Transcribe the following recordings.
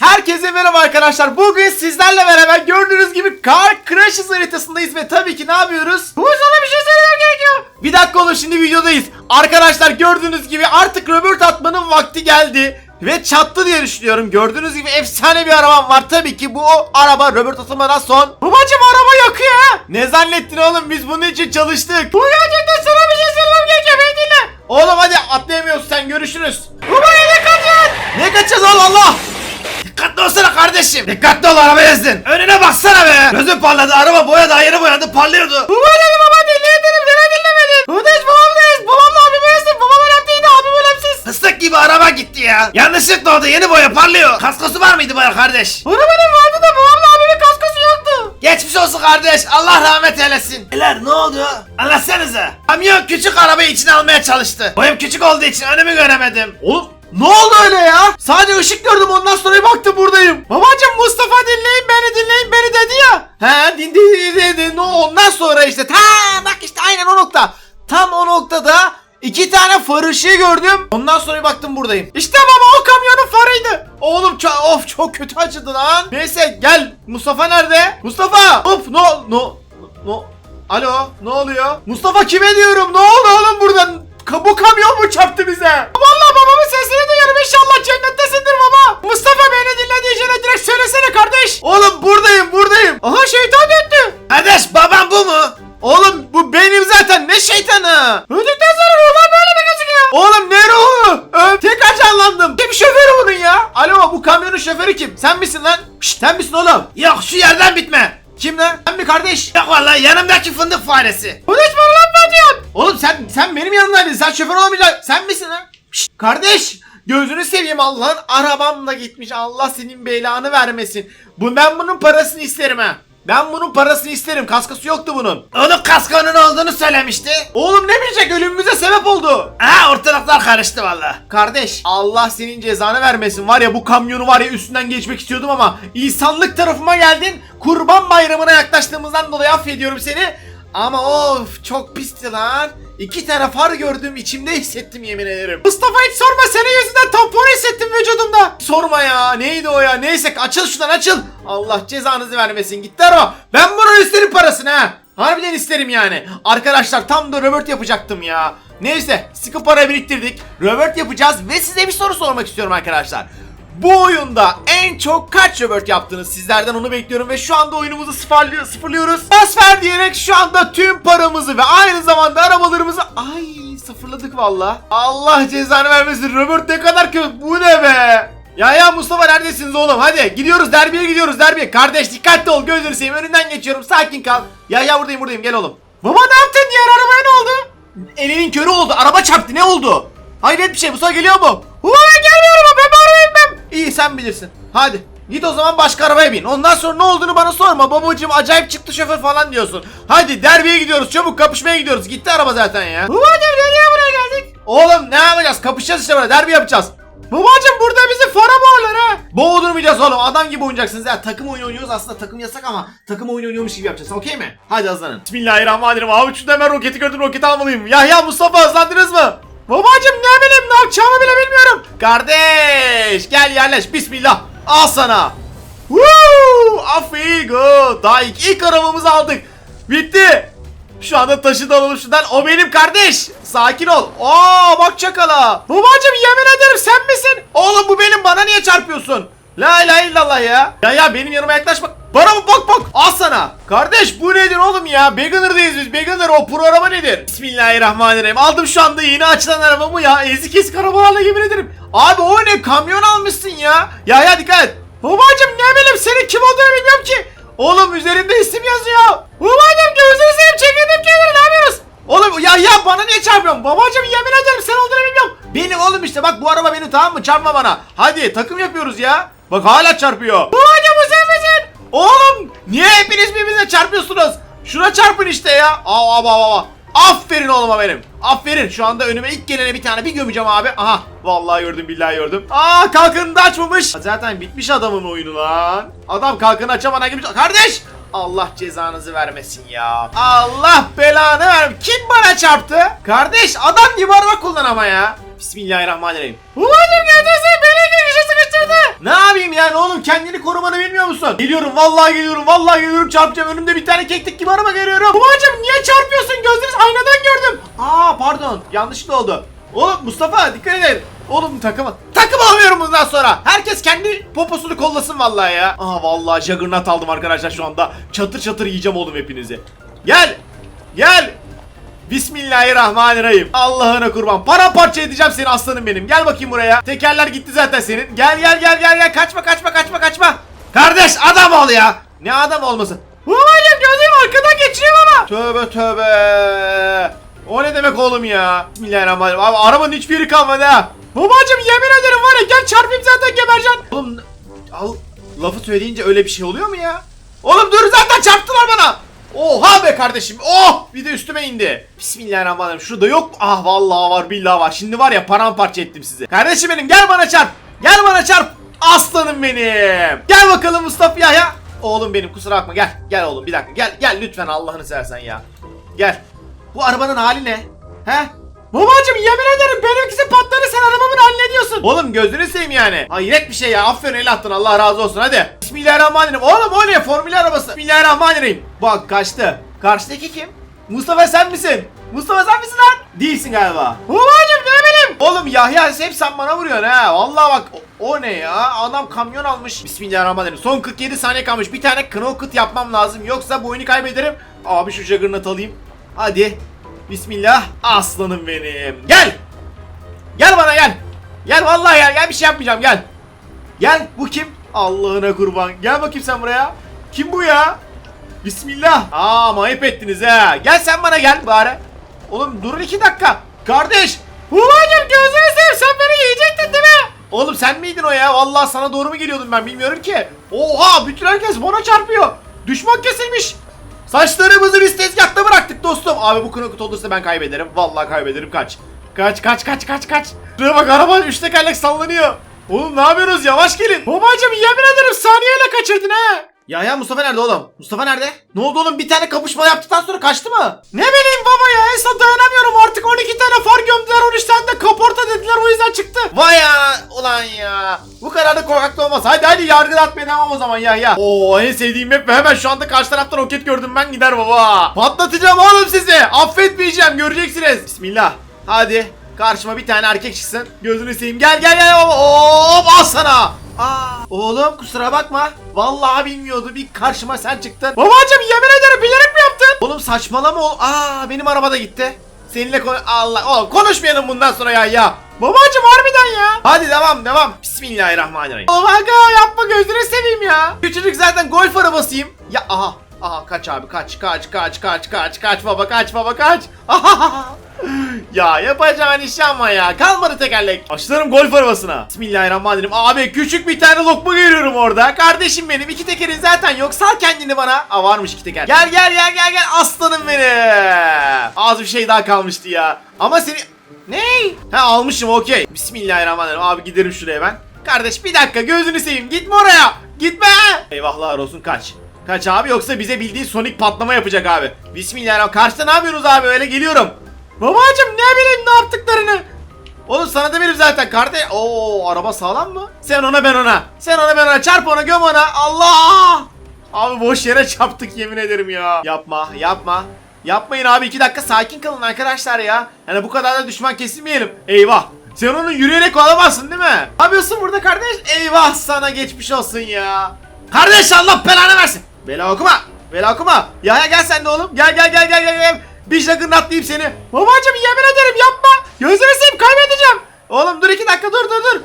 Herkese merhaba arkadaşlar. Bugün sizlerle beraber gördüğünüz gibi Car Crashes haritasındayız ve tabii ki ne yapıyoruz? Bu sana bir şey söylemem gerekiyor. Bir dakika oğlum şimdi videodayız. Arkadaşlar gördüğünüz gibi artık röbort atmanın vakti geldi. Ve çattı diye düşünüyorum. Gördüğünüz gibi efsane bir arabam var. Tabii ki bu araba röbort atılmadan son. Babacım araba yakıyor ha. Ne zannettin oğlum biz bunun için çalıştık. Bu gerçekten sana bir şey söylemem gerekiyor. Beni dinle. Oğlum hadi atlayamıyorsun sen görüşürüz. Baba ne kaçın? Ne kaçacağız oğlum Allah? Dikkatli olsana kardeşim. Dikkatli ol araba ezdin. Önüne baksana be. Gözüm parladı. Araba boya daha yeni boyadı parlıyordu. Baba dedi baba dinleyebilirim. Neden dinlemedin? Kardeş babam da Babamla abim ezdim. Babam önemliydi. Abim önemsiz. Fıstık gibi araba gitti ya. Yanlışlıkla oldu. Yeni boya parlıyor. Kaskosu var mıydı bana kardeş? Arabanın vardı da babamla abimin kaskosu yoktu. Geçmiş olsun kardeş. Allah rahmet eylesin. Beyler ne oldu? Anlatsanıza. Kamyon küçük arabayı içine almaya çalıştı. Boyum küçük olduğu için önümü göremedim. Oğlum ne oldu öyle ya? Sadece ışık gördüm ondan sonra bir baktım buradayım. Babacım Mustafa dinleyin beni dinleyin beni dedi ya. He din dedi dedi. No, ondan sonra işte ta bak işte aynen o nokta. Tam o noktada iki tane far ışığı gördüm. Ondan sonra bir baktım buradayım. İşte baba o kamyonun farıydı. Oğlum of çok kötü acıdı lan. Neyse gel Mustafa nerede? Mustafa! Of no no no Alo ne oluyor? Mustafa kime diyorum? Ne oldu oğlum buradan? Bu kamyon mu çarptı bize? Şoförü kim? Sen misin lan? Şşt sen misin oğlum? Yok şu yerden bitme. Kim lan? Sen mi kardeş? Yok vallahi yanımdaki fındık faresi. Bana lan ne diyorsun? Oğlum sen sen benim yanımdaydın. Sen şoför olamayacaksın. Sen misin lan? Şşt, kardeş gözünü seveyim Allah'ın arabam da gitmiş. Allah senin belanı vermesin. Bu ben bunun parasını isterim ha. Ben bunun parasını isterim. Kaskası yoktu bunun. Onun kaskonun olduğunu söylemişti. Oğlum ne bilecek ölümümüze sebep oldu. Ha ortalıklar karıştı valla. Kardeş Allah senin cezanı vermesin. Var ya bu kamyonu var ya üstünden geçmek istiyordum ama insanlık tarafıma geldin. Kurban bayramına yaklaştığımızdan dolayı affediyorum seni. Ama of çok pisti lan. İki tane far gördüm içimde hissettim yemin ederim. Mustafa hiç sorma senin yüzünden tampon hissettim vücudumda. Sorma ya neydi o ya neyse açıl şuradan açıl. Allah cezanızı vermesin gitti araba. Ben bunun isterim parasını ha. Harbiden isterim yani. Arkadaşlar tam da röbort yapacaktım ya. Neyse sıkı para biriktirdik. Röbort yapacağız ve size bir soru sormak istiyorum arkadaşlar. Bu oyunda en çok kaç röbort yaptınız? Sizlerden onu bekliyorum ve şu anda oyunumuzu sıfırlıyor, sıfırlıyoruz. Transfer diyerek şu anda tüm paramızı ve aynı zamanda arabalarımızı ay sıfırladık valla. Allah cezanı vermesin. Röbort ne kadar kötü. Bu ne be? Ya ya Mustafa neredesiniz oğlum? Hadi gidiyoruz derbiye gidiyoruz derbiye. Kardeş dikkatli ol gözünü seveyim önünden geçiyorum sakin kal. Ya ya buradayım buradayım gel oğlum. Baba ne yaptın diğer arabaya ne oldu? Elinin körü oldu araba çarptı ne oldu? Hayret bir şey Mustafa geliyor mu? İyi sen bilirsin. Hadi. Git o zaman başka arabaya bin. Ondan sonra ne olduğunu bana sorma. Babacığım acayip çıktı şoför falan diyorsun. Hadi derbiye gidiyoruz. Çabuk kapışmaya gidiyoruz. Gitti araba zaten ya. Babacığım nereye buraya geldik? Oğlum ne yapacağız? Kapışacağız işte böyle. Derbi yapacağız. Babacım burada bizi fara boğarlar ha. Boğdurmayacağız oğlum. Adam gibi oynayacaksınız. Ya takım oyunu oynuyoruz. Aslında takım yasak ama takım oyunu oynuyormuş gibi yapacağız. Okey mi? Hadi hızlanın. Bismillahirrahmanirrahim. Abi şurada hemen roketi gördüm. Roketi almalıyım. Yahya Mustafa hızlandınız mı? Babacım ne bileyim ne yapacağımı bile bilmiyorum. Kardeş gel yerleş. Bismillah. Al sana. Woo! Afigo. Daha ilk, ilk arabamızı aldık. Bitti. Şu anda taşı da alalım şuradan. O benim kardeş. Sakin ol. Aa bak çakala. Babacım yemin ederim sen misin? Oğlum bu benim bana niye çarpıyorsun? La ilahe illallah ya. Ya ya benim yanıma yaklaşma. Bana mı bak bak. Al sana. Kardeş bu nedir oğlum ya? Beginner'dayız biz. Beginner o pro araba nedir? Bismillahirrahmanirrahim. Aldım şu anda yeni açılan arabamı ya. Ezik ezik arabalarla yemin ederim. Abi o ne? Kamyon almışsın ya. Ya ya dikkat et. Babacım ne bileyim senin kim olduğunu bilmiyorum ki. Oğlum üzerinde isim yazıyor. Babacım gözünü seveyim çekildim kenara ne yapıyoruz? Oğlum ya ya bana niye çarpıyorsun? Babacım yemin ederim sen olduğunu bilmiyorum. Benim oğlum işte bak bu araba benim tamam mı? Çarpma bana. Hadi takım yapıyoruz ya. Bak hala çarpıyor. Babacım bu misin? Oğlum niye hepiniz birbirine çarpıyorsunuz? Şuna çarpın işte ya. Aa aa aa. Aferin oğluma benim. Aferin. Şu anda önüme ilk gelene bir tane bir gömeceğim abi. Aha. Vallahi gördüm billahi gördüm. Aa kalkanını da açmamış. Zaten bitmiş adamın oyunu lan. Adam kalkanı açamana girmiş. Kardeş. Allah cezanızı vermesin ya. Allah belanı ver. Kim bana çarptı? Kardeş adam gibi araba kullan ama ya. Bismillahirrahmanirrahim. Umarım gördüğünüz Ne yapayım yani oğlum kendini korumanı bilmiyor musun? Geliyorum vallahi geliyorum vallahi geliyorum çarpacağım önümde bir tane keklik gibi araba görüyorum. Babacım niye çarpıyorsun gözünüz aynadan gördüm. Aa pardon yanlışlıkla oldu. Oğlum Mustafa dikkat edin. Oğlum takımı. Takım almıyorum bundan sonra. Herkes kendi poposunu kollasın vallahi ya. Aha vallahi Juggernaut aldım arkadaşlar şu anda. Çatır çatır yiyeceğim oğlum hepinizi. Gel. Gel. Bismillahirrahmanirrahim. Allah'ına kurban. Paramparça edeceğim seni aslanım benim. Gel bakayım buraya. Tekerler gitti zaten senin. Gel gel gel gel gel. Kaçma kaçma kaçma kaçma. Kardeş adam ol ya. Ne adam olması? Babacım gözüm arkadan geçeyim ama. Tövbe tövbe. O ne demek oğlum ya? Bismillahirrahmanirrahim. Abi arabanın hiçbir yeri kalmadı ha. Babacım yemin ederim var ya gel çarpayım zaten gebereceksin. Oğlum al lafı söyleyince öyle bir şey oluyor mu ya? Oğlum dur zaten çarptılar bana. Oha be kardeşim. Oh bir de üstüme indi. Bismillahirrahmanirrahim. Şurada yok mu? Ah vallahi var billahi var. Şimdi var ya paramparça ettim sizi. Kardeşim benim gel bana çarp. Gel bana çarp. Aslanım benim. Gel bakalım Mustafa ya. Oğlum benim kusura bakma gel. Gel oğlum bir dakika gel. Gel lütfen Allah'ını seversen ya. Gel. Bu arabanın hali ne? He? Babacım yemin ederim benimkisi patladı sen arabamın halini diyorsun. Oğlum gözünü seveyim yani. Hayret bir şey ya. Aferin el attın Allah razı olsun hadi. Bismillahirrahmanirrahim. Oğlum o ne? Formül arabası. Bismillahirrahmanirrahim. Bak kaçtı. Karşıdaki kim? Mustafa sen misin? Mustafa sen misin lan? Değilsin galiba. Babacım ne bileyim. Oğlum Yahya hep sen bana vuruyorsun ha. Vallahi bak o, o ne ya? Adam kamyon almış. Bismillahirrahmanirrahim. Son 47 saniye kalmış. Bir tane knockout yapmam lazım. Yoksa bu oyunu kaybederim. Abi şu juggernaut alayım. Hadi. Bismillah. Aslanım benim. Gel. Gel bana gel. Gel vallahi gel. Gel bir şey yapmayacağım gel. Gel. Bu kim? Allah'ına kurban. Gel bakayım sen buraya. Kim bu ya? Bismillah. Aa ayıp ettiniz ha. Gel sen bana gel bari. Oğlum durun iki dakika. Kardeş. Babacım gözünü seveyim sen beni yiyecektin değil mi? Oğlum sen miydin o ya? Vallahi sana doğru mu geliyordum ben bilmiyorum ki. Oha bütün herkes bana çarpıyor. Düşman kesilmiş. Saçlarımızı biz tezgahta bıraktık dostum. Abi bu knockout olursa ben kaybederim. Vallahi kaybederim kaç. Kaç kaç kaç kaç kaç. Şuraya bak araba üç tekerlek sallanıyor. Oğlum ne yapıyorsunuz yavaş gelin. Babacım yemin ederim saniyeyle kaçırdın ha. Ya ya Mustafa nerede oğlum? Mustafa nerede? Ne oldu oğlum bir tane kapışma yaptıktan sonra kaçtı mı? Ne bileyim baba ya son dayanamıyorum artık 12 tane far gömdüler 13 tane de kaporta dediler o yüzden çıktı. Vay ya ulan ya. Bu kadar da korkaklı olmaz. Hadi hadi yargılatmaya devam o zaman ya ya. Oo en sevdiğim map ve hemen şu anda karşı tarafta roket gördüm ben gider baba. Patlatacağım oğlum sizi. Affetmeyeceğim göreceksiniz. Bismillah. Hadi. Karşıma bir tane erkek çıksın. Gözünü seveyim. Gel gel gel. Hop al sana. Aa, oğlum kusura bakma. Vallahi bilmiyordu. Bir karşıma sen çıktın. Babacım yemin ederim bilerek mi yaptın? Oğlum saçmalama oğlum. Aa benim araba da gitti. Seninle konu Allah oğlum konuşmayalım bundan sonra ya ya. Babacım harbiden ya. Hadi devam devam. Bismillahirrahmanirrahim. Oğlum aga yapma gözünü seveyim ya. Küçücük zaten golf arabasıyım. Ya aha. Aha kaç abi kaç kaç kaç kaç kaç kaç baba kaç baba kaç. ya yapacağın iş ama ya. Kalmadı tekerlek. Başlarım golf arabasına. Bismillahirrahmanirrahim. Abi küçük bir tane lokma görüyorum orada. Kardeşim benim iki tekerin zaten yok. Sal kendini bana. Aa varmış iki teker. Gel gel gel gel gel aslanım benim. Az bir şey daha kalmıştı ya. Ama seni... Ne? Ha almışım okey. Bismillahirrahmanirrahim. Abi giderim şuraya ben. Kardeş bir dakika gözünü seveyim. Gitme oraya. Gitme. Eyvahlar olsun kaç. Kaç abi yoksa bize bildiğin Sonic patlama yapacak abi. Bismillahirrahmanirrahim. Karşıda ne yapıyorsunuz abi öyle geliyorum. Babacım ne bileyim ne yaptıklarını. Oğlum sana benim zaten kardeş. Oo araba sağlam mı? Sen ona ben ona. Sen ona ben ona. Çarp ona göm ona. Allah. Abi boş yere çarptık yemin ederim ya. Yapma yapma. Yapmayın abi iki dakika sakin kalın arkadaşlar ya. Yani bu kadar da düşman kesilmeyelim. Eyvah. Sen onu yürüyerek alamazsın değil mi? Ne yapıyorsun burada kardeş? Eyvah sana geçmiş olsun ya. Kardeş Allah belanı versin. Bela okuma. Bela okuma. Ya ya gel sen de oğlum. Gel gel gel gel gel. gel. Bir juggernautlayayım seni. Babacım yemin ederim yapma. Gözünü seveyim kaybedeceğim. Oğlum dur iki dakika dur dur dur.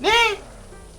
Ne?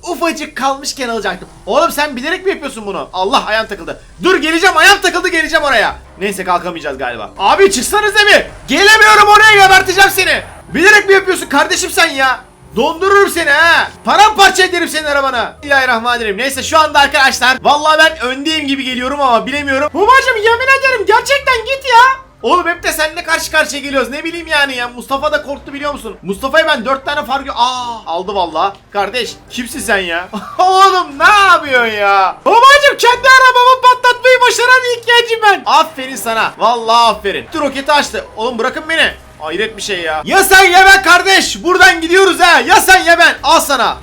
Ufacık kalmışken alacaktım. Oğlum sen bilerek mi yapıyorsun bunu? Allah ayağım takıldı. Dur geleceğim ayağım takıldı geleceğim oraya. Neyse kalkamayacağız galiba. Abi çıksanız mi? Gelemiyorum oraya geberteceğim seni. Bilerek mi yapıyorsun kardeşim sen ya? Dondururum seni ha. Paramparça ederim senin arabanı. Bismillahirrahmanirrahim. Neyse şu anda arkadaşlar. Vallahi ben öndeyim gibi geliyorum ama bilemiyorum. Babacım yemin ederim gerçekten git ya. Oğlum hep de seninle karşı karşıya geliyoruz. Ne bileyim yani ya. Mustafa da korktu biliyor musun? Mustafa'ya ben dört tane fark... Aa aldı vallahi. Kardeş kimsin sen ya? Oğlum ne yapıyorsun ya? Babacım kendi arabamı patlatmayı başaran ilk gencim ben. Aferin sana. Vallahi aferin. Roketi açtı. Oğlum bırakın beni. Hayret bir şey ya. Ya sen ya ben kardeş. Buradan gidiyoruz ha. Ya sen ya ben. Al sana.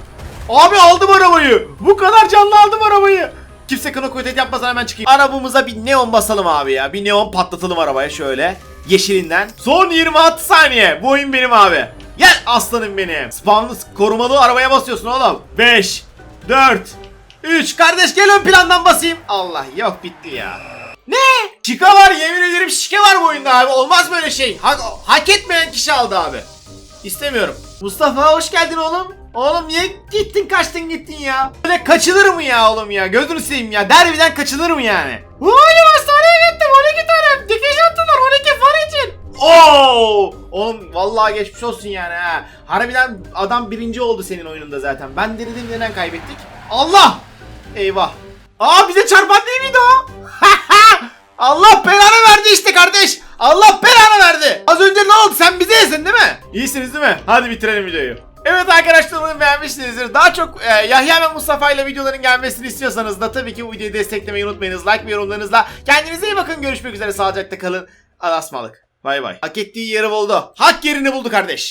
Abi aldım arabayı. Bu kadar canlı aldım arabayı. Kimse kına kuvvet yapmadan hemen çıkayım. Arabamıza bir neon basalım abi ya. Bir neon patlatalım arabaya şöyle. Yeşilinden. Son 26 saniye. Bu oyun benim abi. Gel aslanım benim. Spawnlı korumalı arabaya basıyorsun oğlum. 5, 4, 3. Kardeş gel ön plandan basayım. Allah yok bitti ya. Ne? Şika var yemin ederim şike var bu oyunda abi. Olmaz böyle şey. Hak, hak etmeyen kişi aldı abi. İstemiyorum. Mustafa hoş geldin oğlum. Oğlum niye gittin kaçtın gittin ya? Böyle kaçılır mı ya oğlum ya? Gözünü seveyim ya. Derbiden kaçılır mı yani? Oğlum hastaneye gittim 12 tane. Dikiş attılar 12 far için. Oo! Oğlum vallahi geçmiş olsun yani ha. Harbiden adam birinci oldu senin oyununda zaten. Ben diridim neden kaybettik? Allah! Eyvah. Aa bize çarpan değil miydi o? Allah belanı verdi işte kardeş. Allah belanı verdi. Az önce ne oldu? Sen bize yesin değil mi? İyisiniz değil mi? Hadi bitirelim videoyu. Evet arkadaşlar umarım beğenmişsinizdir. Daha çok e, Yahya ve Mustafa ile videoların gelmesini istiyorsanız da tabii ki bu videoyu desteklemeyi unutmayınız. Like ve yorumlarınızla. Kendinize iyi bakın. Görüşmek üzere. Sağlıcakla kalın. Alasmalık. Bay bay. Hak ettiği yeri buldu. Hak yerini buldu kardeş.